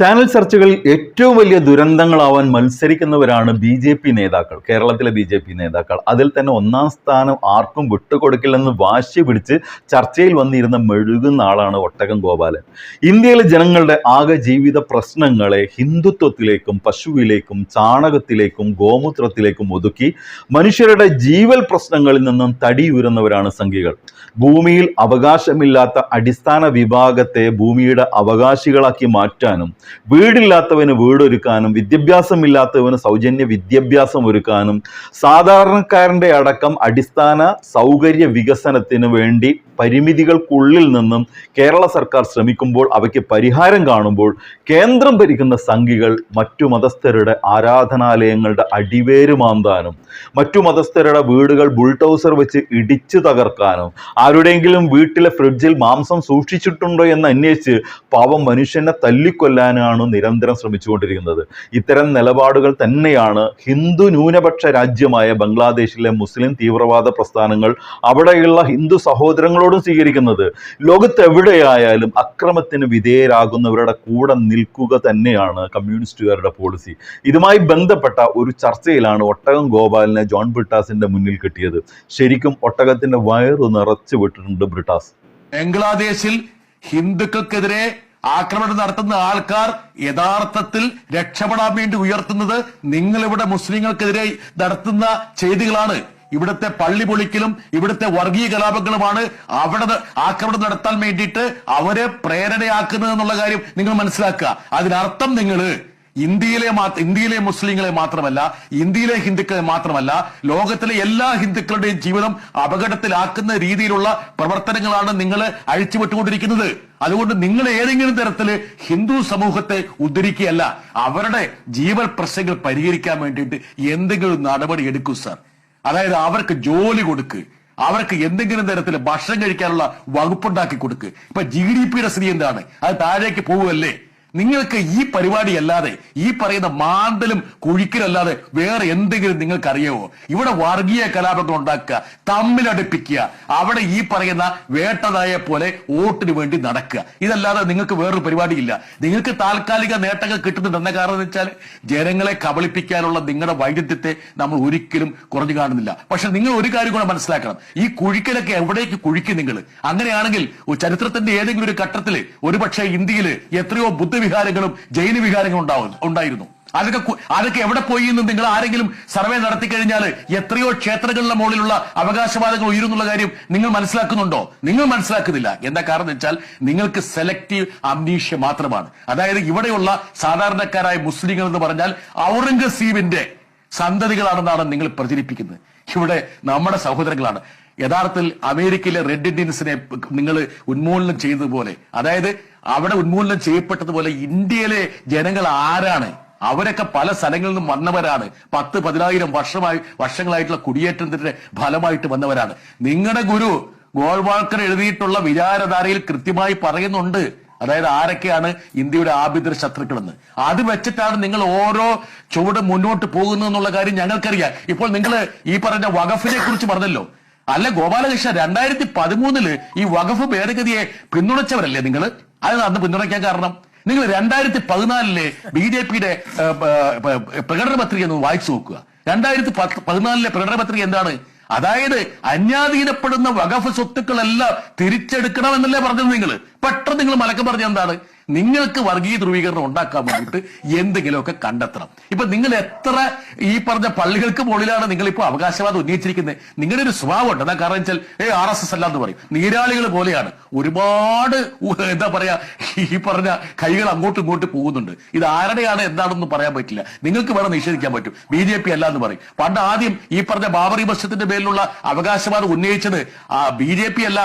Channel ചർച്ചകളിൽ ഏറ്റവും വലിയ ദുരന്തങ്ങളാവാൻ മത്സരിക്കുന്നവരാണ് ബി ജെ പി നേതാക്കൾ കേരളത്തിലെ ബി ജെ പി നേതാക്കൾ. അതിൽ തന്നെ ഒന്നാം സ്ഥാനം ആർക്കും വിട്ടുകൊടുക്കില്ലെന്ന് വാശി പിടിച്ച് ചർച്ചയിൽ വന്നിരുന്ന മെഴുകുന്ന ആളാണ് ഒട്ടകം ഗോപാലൻ. ഇന്ത്യയിലെ ജനങ്ങളുടെ ആകെ ജീവിത പ്രശ്നങ്ങളെ ഹിന്ദുത്വത്തിലേക്കും പശുവിലേക്കും ചാണകത്തിലേക്കും ഗോമൂത്രത്തിലേക്കും ഒതുക്കി മനുഷ്യരുടെ ജീവൽ പ്രശ്നങ്ങളിൽ നിന്നും തടിയുരുന്നവരാണ് സംഘികൾ. ഭൂമിയിൽ അവകാശമില്ലാത്ത അടിസ്ഥാന വിഭാഗത്തെ ഭൂമിയുടെ അവകാശികളാക്കി മാറ്റാനും വീടില്ലാത്തവന് വീടൊരുക്കാനും വിദ്യാഭ്യാസമില്ലാത്തവന് സൗജന്യ വിദ്യാഭ്യാസം ഒരുക്കാനും സാധാരണക്കാരന്റെ അടക്കം അടിസ്ഥാന സൗകര്യ വികസനത്തിന് വേണ്ടി പരിമിതികൾക്കുള്ളിൽ നിന്നും കേരള സർക്കാർ ശ്രമിക്കുമ്പോൾ അവയ്ക്ക് പരിഹാരം കാണുമ്പോൾ കേന്ദ്രം ഭരിക്കുന്ന സംഘികൾ മറ്റു മതസ്ഥരുടെ ആരാധനാലയങ്ങളുടെ അടിവേര് മാന്താനും മറ്റു മതസ്ഥരുടെ വീടുകൾ ബുൾഡോസർ വെച്ച് ഇടിച്ചു തകർക്കാനും ആരുടെയെങ്കിലും വീട്ടിലെ ഫ്രിഡ്ജിൽ മാംസം സൂക്ഷിച്ചിട്ടുണ്ടോ എന്ന് അന്വേഷിച്ച് പാവം മനുഷ്യനെ തല്ലിക്കൊല്ലാനാണ് നിരന്തരം ശ്രമിച്ചുകൊണ്ടിരിക്കുന്നത്. ഇത്തരം നിലപാടുകൾ തന്നെയാണ് ഹിന്ദു ന്യൂനപക്ഷ രാജ്യമായ ബംഗ്ലാദേശിലെ മുസ്ലിം തീവ്രവാദ പ്രസ്ഥാനങ്ങൾ അവിടെയുള്ള ഹിന്ദു സഹോദരങ്ങളോടും സ്വീകരിക്കുന്നത്. ലോകത്ത് എവിടെയായാലും അക്രമത്തിന് വിധേയരാകുന്നവരുടെ കൂടെ നിൽക്കുക തന്നെയാണ് കമ്മ്യൂണിസ്റ്റുകാരുടെ പോളിസി ഇതുമായി ബന്ധപ്പെട്ട ഒരു ചർച്ചയിലാണ് ഒട്ടകം ഗോപാലിനെ ജോൺ ബ്രിട്ടാസിന്റെ മുന്നിൽ കിട്ടിയത്. ശരിക്കും ഒട്ടകത്തിന്റെ വയറ് നിറച്ചു വിട്ടിട്ടുണ്ട് ബ്രിട്ടാസ്. ബംഗ്ലാദേശിൽ ഹിന്ദുക്കൾക്കെതിരെ ആക്രമണം നടത്തുന്ന ആൾക്കാർ യഥാർത്ഥത്തിൽ രക്ഷപ്പെടാൻ വേണ്ടി ഉയർത്തുന്നത് നിങ്ങൾ ഇവിടെ മുസ്ലിങ്ങൾക്കെതിരെ നടത്തുന്ന ചെയ്തികളാണ്. ഇവിടുത്തെ പള്ളി പൊളിക്കലും ഇവിടുത്തെ വർഗീയ കലാപങ്ങളുമാണ് അവിടെ ആക്രമണം നടത്താൻ വേണ്ടിയിട്ട് അവരെ പ്രേരണയാക്കുന്നത് എന്നുള്ള കാര്യം നിങ്ങൾ മനസ്സിലാക്കുക. അതിനർത്ഥം നിങ്ങൾ ഇന്ത്യയിലെ ഇന്ത്യയിലെ മുസ്ലിങ്ങളെ മാത്രമല്ല ഇന്ത്യയിലെ ഹിന്ദുക്കളെ മാത്രമല്ല ലോകത്തിലെ എല്ലാ ഹിന്ദുക്കളുടെയും ജീവിതം അപകടത്തിലാക്കുന്ന രീതിയിലുള്ള പ്രവർത്തനങ്ങളാണ് നിങ്ങൾ അഴിച്ചുവിട്ടുകൊണ്ടിരിക്കുന്നത്. അതുകൊണ്ട് നിങ്ങൾ ഏതെങ്കിലും തരത്തിൽ ഹിന്ദു സമൂഹത്തെ ഉദ്ധരിക്കുകയല്ല അവരുടെ ജീവൽ പ്രശ്നങ്ങൾ പരിഹരിക്കാൻ വേണ്ടിയിട്ട് എന്തെങ്കിലും നടപടി എടുക്കൂ സർ. അതായത് അവർക്ക് ജോലി കൊടുക്ക് അവർക്ക് എന്തെങ്കിലും തരത്തിൽ ഭക്ഷണം കഴിക്കാനുള്ള വകുപ്പുണ്ടാക്കി കൊടുക്ക്. ഇപ്പൊ ജി ഡി പിയുടെ സ്ഥിതി എന്താണ്? അത് താഴേക്ക് പോവുമല്ലേ നിങ്ങൾക്ക് ഈ പരിപാടി അല്ലാതെ ഈ പറയുന്ന മാന്തലും കുഴിക്കലല്ലാതെ വേറെ എന്തെങ്കിലും നിങ്ങൾക്ക് അറിയാവോ ഇവിടെ വർഗീയ കലാപങ്ങൾ ഉണ്ടാക്കുക തമ്മിലടുപ്പിക്കുക അവിടെ ഈ പറയുന്ന വേട്ടതായ പോലെ വോട്ടിന് വേണ്ടി നടക്കുക. ഇതല്ലാതെ നിങ്ങൾക്ക് വേറൊരു പരിപാടിയില്ല. നിങ്ങൾക്ക് താൽക്കാലിക നേട്ടങ്ങൾ കിട്ടുന്നുണ്ട് എന്ന കാരണം വെച്ചാൽ ജനങ്ങളെ കബളിപ്പിക്കാനുള്ള നിങ്ങളുടെ വൈദ്യുത്യത്തെ നമ്മൾ ഒരിക്കലും കുറഞ്ഞു കാണുന്നില്ല. പക്ഷെ നിങ്ങൾ ഒരു കാര്യം കൂടെ മനസ്സിലാക്കണം. ഈ കുഴിക്കലൊക്കെ എവിടേക്ക് കുഴിക്കും നിങ്ങൾ? അങ്ങനെയാണെങ്കിൽ ചരിത്രത്തിന്റെ ഏതെങ്കിലും ഒരു ഘട്ടത്തിൽ ഒരുപക്ഷെ ഇന്ത്യയിൽ എത്രയോ ബുദ്ധവിഹാരങ്ങളും ജൈന വിഹാരങ്ങളും ഉണ്ടാവും ഉണ്ടായിരുന്നു. അതൊക്കെ അതൊക്കെ എവിടെ പോയി എന്ന് നിങ്ങൾ ആരെങ്കിലും സർവേ നടത്തി കഴിഞ്ഞാൽ എത്രയോ ക്ഷേത്രങ്ങളുടെ മുകളിലുള്ള അവകാശവാദങ്ങൾ ഉയരുന്നുള്ള കാര്യം നിങ്ങൾ മനസ്സിലാക്കുന്നുണ്ടോ? നിങ്ങൾ മനസ്സിലാക്കുന്നില്ല. എന്താ കാരണം എന്ന് വെച്ചാൽ നിങ്ങൾക്ക് സെലക്റ്റീവ് അംനീഷ്യ മാത്രമാണ്. അതായത് ഇവിടെയുള്ള സാധാരണക്കാരായ മുസ്ലിങ്ങൾ എന്ന് പറഞ്ഞാൽ ഔറംഗസീബിന്റെ സന്തതികളാണെന്നാണ് നിങ്ങൾ പ്രചരിപ്പിക്കുന്നത്. ഇവിടെ നമ്മുടെ സഹോദരങ്ങളാണ്. യഥാർത്ഥത്തിൽ അമേരിക്കയിലെ റെഡ് ഇന്ത്യൻസിനെ നിങ്ങൾ ഉന്മൂലനം ചെയ്തതുപോലെ അതായത് അവിടെ ഉന്മൂലനം ചെയ്യപ്പെട്ടതുപോലെ ഇന്ത്യയിലെ ജനങ്ങൾ ആരാണ്? അവരൊക്കെ പല സ്ഥലങ്ങളിൽ നിന്നും വന്നവരാണ്. പത്ത് പതിനായിരം വർഷമായി വർഷങ്ങളായിട്ടുള്ള കുടിയേറ്റത്തിന്റെ ഫലമായിട്ട് വന്നവരാണ്. നിങ്ങളുടെ ഗുരു ഗോൾവാൾക്കർ എഴുതിയിട്ടുള്ള വിചാരധാരയിൽ കൃത്യമായി പറയുന്നുണ്ട്. അതായത് ആരൊക്കെയാണ് ഇന്ത്യയുടെ ആഭ്യന്തര ശത്രുക്കളെന്ന്. അത് വെച്ചിട്ടാണ് നിങ്ങൾ ഓരോ ചുവട് മുന്നോട്ട് പോകുന്നത് എന്നുള്ള കാര്യം ഞങ്ങൾക്കറിയാം. ഇപ്പോൾ നിങ്ങൾ ഈ പറഞ്ഞ വഖഫിനെ കുറിച്ച് പറഞ്ഞല്ലോ. അല്ല ഗോപാലകൃഷ്ണ രണ്ടായിരത്തി പതിമൂന്നിൽ ഈ വഖഫ് ഭേദഗതിയെ പിന്തുണച്ചവരല്ലേ നിങ്ങൾ? അത് അന്ന് പിന്തുണയ്ക്കാൻ കാരണം. നിങ്ങൾ രണ്ടായിരത്തി പതിനാലിലെ ബി ജെ പിയുടെ പ്രകടന പത്രിക ഒന്ന് വായിച്ചു നോക്കുക. രണ്ടായിരത്തി പതിനാലിലെ പ്രകടന പത്രിക എന്താണ്? അതായത് അന്യാധീനപ്പെടുന്ന വകഫ് സ്വത്തുക്കളെല്ലാം തിരിച്ചെടുക്കണം എന്നല്ലേ പറഞ്ഞത് നിങ്ങൾ. പെട്ടെന്ന് നിങ്ങൾ മലക്കം പറഞ്ഞ എന്താണ്? നിങ്ങൾക്ക് വർഗീയ ധ്രുവീകരണം ഉണ്ടാക്കാൻ വേണ്ടിയിട്ട് എന്തെങ്കിലുമൊക്കെ കണ്ടെത്തണം. ഇപ്പൊ നിങ്ങൾ എത്ര ഈ പറഞ്ഞ പള്ളികൾക്ക് മുകളിലാണ് നിങ്ങൾ ഇപ്പോൾ അവകാശവാദം ഉന്നയിച്ചിരിക്കുന്നത്? നിങ്ങളുടെ ഒരു സ്വഭാവം ഉണ്ട് എന്താ കാരണം വെച്ചാൽ ഏ ആർ എസ് എസ് അല്ലാന്ന് പറയും. നീരാളികൾ പോലെയാണ്. ഒരുപാട് എന്താ പറയാ ഈ പറഞ്ഞ കൈകൾ അങ്ങോട്ടും ഇങ്ങോട്ടും പോകുന്നുണ്ട്. ഇത് ആരുടെയാണ് എന്താണെന്ന് പറയാൻ പറ്റില്ല. നിങ്ങൾക്ക് വേണം നിഷേധിക്കാൻ പറ്റും. ബി ജെ പി അല്ല എന്ന് പറയും. പണ്ട് ആദ്യം ഈ പറഞ്ഞ ബാബറി മസ്ജിദിന്റെ പേരിലുള്ള അവകാശവാദം ഉന്നയിച്ചത് ആ ബി ജെ പി അല്ല.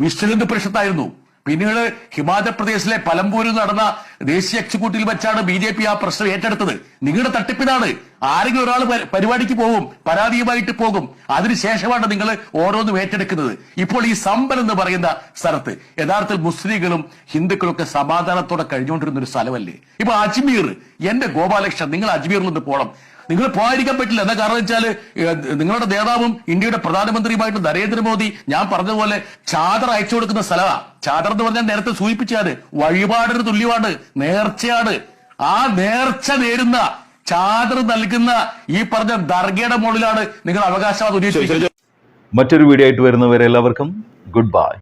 വിശ്വ ഹിന്ദു പരിഷത്തായിരുന്നു. പിന്നീട് ഹിമാചൽ പ്രദേശിലെ പലമ്പൂരിൽ നടന്ന ദേശീയ എക്സിക്യൂട്ടീവിൽ വെച്ചാണ് ബി ജെ പി ആ പ്രശ്നം ഏറ്റെടുത്തത്. നിങ്ങളുടെ തട്ടിപ്പിനാണ് ആരെങ്കിലും ഒരാൾ പരിപാടിക്ക് പോകും പരാതിയുമായിട്ട് പോകും. അതിനുശേഷമാണ് നിങ്ങൾ ഓരോന്നും ഏറ്റെടുക്കുന്നത്. ഇപ്പോൾ ഈ സമ്പൽ എന്ന് പറയുന്ന സ്ഥലത്ത് യഥാർത്ഥത്തിൽ മുസ്ലിങ്ങളും ഹിന്ദുക്കളും ഒക്കെ സമാധാനത്തോടെ കഴിഞ്ഞുകൊണ്ടിരുന്ന ഒരു സ്ഥലമല്ലേ? ഇപ്പൊ അജ്മീർ എന്റെ ഗോപാലകൃഷ്ണൻ നിങ്ങൾ അജ്മീറിൽ നിന്ന് പോകണം നിങ്ങൾ പോകാതിരിക്കാൻ പറ്റില്ല. എന്താ കാരണം വെച്ചാൽ നിങ്ങളുടെ നേതാവും ഇന്ത്യയുടെ പ്രധാനമന്ത്രിയുമായിട്ട് നരേന്ദ്രമോദി ഞാൻ പറഞ്ഞതുപോലെ ചാദർ അയച്ചു കൊടുക്കുന്ന സ്ഥലമാണ് ചാദർ എന്ന് പറഞ്ഞാൽ നേരത്തെ സൂചിപ്പിച്ചാണ് വഴിപാടിന് തുല്യമാണ് നേർച്ചയാണ്. ആ നേർച്ച നേരുന്ന ചാദർ നൽകുന്ന ഈ പറഞ്ഞ ദർഗയുടെ മുകളിലാണ് നിങ്ങൾ അവകാശവാദം മറ്റൊരു വീഡിയോ ആയിട്ട് വരുന്നവരെ എല്ലാവർക്കും ഗുഡ് ബൈ.